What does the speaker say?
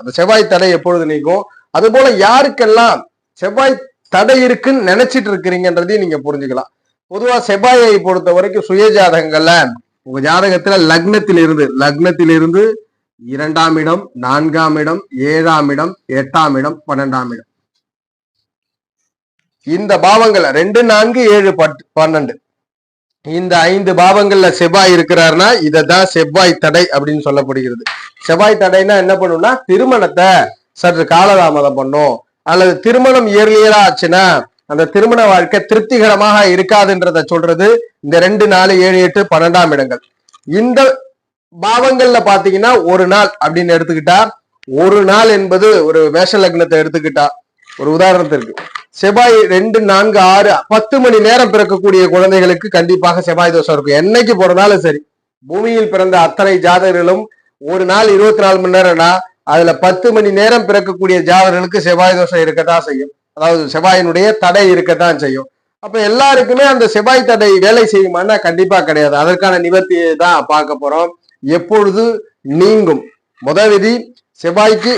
அந்த செவ்வாய் தடை எப்பொழுது நீக்கும் அது போல யாருக்கெல்லாம் செவ்வாய் தடை இருக்குன்னு நினைச்சிட்டு இருக்கிறீங்கன்றதையும் நீங்க புரிஞ்சுக்கலாம். பொதுவா செவ்வாயை பொறுத்த வரைக்கும் சுய ஜாதகங்கள்ல உங்க ஜாதகத்துல லக்னத்தில் இருந்து இரண்டாம் இடம் நான்காம் இடம் ஏழாம் இடம் எட்டாம் இடம் பன்னெண்டாம் இடம். இந்த பாவங்கள் ரெண்டு நான்கு ஏழு பட் பன்னெண்டு. இந்த ஐந்து பாவங்கள்ல செவ்வாய் இருக்கிறாருன்னா இததான் செவ்வாய் தடை அப்படின்னு சொல்லப்படுகிறது. செவ்வாய் தடைனா என்ன பண்ணும்னா திருமணத்தை சற்று காலதாமதம் பண்ணும். அல்லது திருமணம் இயர்லியரா ஆச்சுன்னா அந்த திருமண வாழ்க்கை திருப்திகரமாக இருக்காதுன்றத சொல்றது இந்த ரெண்டு நாலு ஏழு எட்டு பன்னெண்டாம் இடங்கள். இந்த பாவங்கள்ல பாத்தீங்கன்னா ஒரு நாள் அப்படின்னு எடுத்துக்கிட்டா ஒரு நாள் என்பது ஒரு மேஷ லக்னத்தை எடுத்துக்கிட்டா ஒரு உதாரணத்திற்கு. செவ்வாய் ரெண்டு நான்கு ஆறு பத்து மணி நேரம் பிறக்கக்கூடிய குழந்தைகளுக்கு கண்டிப்பாக செவ்வாய் தோஷம் இருக்கும். என்னைக்கு போறனாலும் சரி பூமியில் பிறந்த அத்தனை ஜாதகர்களும் ஒரு நாள் இருபத்தி நாலு மணி நேரம்னா அதுல பத்து மணி நேரம் பிறக்கக்கூடிய ஜாதகர்களுக்கு செவ்வாய் தோஷம் இருக்கத்தான் செய்யும். அதாவது செவ்வாயினுடைய தடை இருக்கத்தான் செய்யும். அப்ப எல்லாருக்குமே அந்த செவ்வாய் தடை வேலை செய்யுமான்னா கண்டிப்பா கிடையாது. அதற்கான நிவர்த்தியை தான் பார்க்க போறோம். எப்பொழுது நீங்கும். முதல் விதி செவ்வாய்க்கு